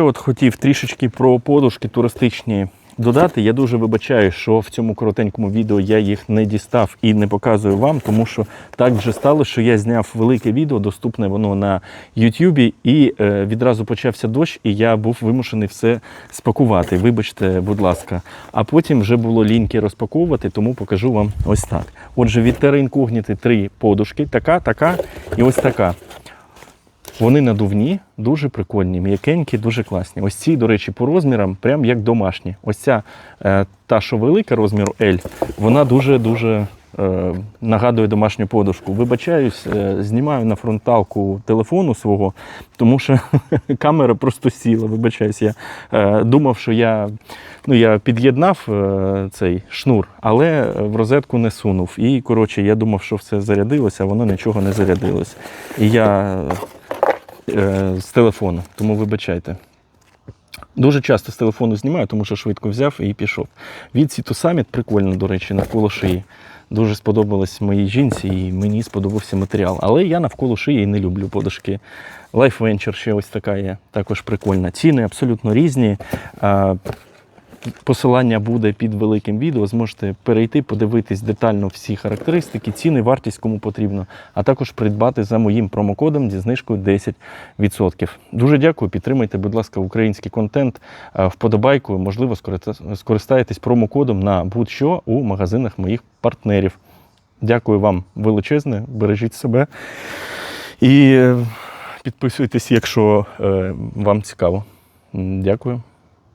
От хотів трішечки про подушки туристичні додати. Я дуже вибачаю, що в цьому коротенькому відео я їх не дістав і не показую вам, тому що так вже стало, що я зняв велике відео, доступне воно на Ютубі, і е, відразу почався дощ, і я був вимушений все спакувати. Вибачте, будь ласка. А потім вже було ліньки розпаковувати, тому покажу вам ось так. Отже, від Terra Incognito три подушки, така, така і ось така. Вони надувні, дуже прикольні, м'якенькі, дуже класні. Ось ці, до речі, по розмірам, прям як домашні. Ось ця е, та, що велика розміру L, вона дуже-дуже е, нагадує домашню подушку. Вибачаюсь, е, знімаю на фронталку телефону свого, тому що камера просто сіла. Вибачаюсь, я думав, що я, ну, я під'єднав цей шнур, але в розетку не сунув. І коротше, я думав, що все зарядилося, а воно нічого не зарядилось. І я з телефону, тому вибачайте. Дуже часто з телефону знімаю, тому що швидко взяв і пішов. Від Сіту Саміт прикольно, до речі, навколо шиї. Дуже сподобалось моїй жінці і мені сподобався матеріал. Але я навколо шиї не люблю подушки. Life Venture ще ось така є, також прикольна. Ціни абсолютно різні. Посилання буде під великим відео. Зможете перейти, подивитись детально всі характеристики, ціни, вартість кому потрібно, а також придбати за моїм промокодом зі знижкою 10%. Дуже дякую. Підтримайте, будь ласка, український контент е, вподобайкою. Можливо, скориста- скористаєтесь промокодом на будь-що у магазинах моїх партнерів. Дякую вам величезне, бережіть себе і е, підписуйтесь, якщо е, вам цікаво. Дякую.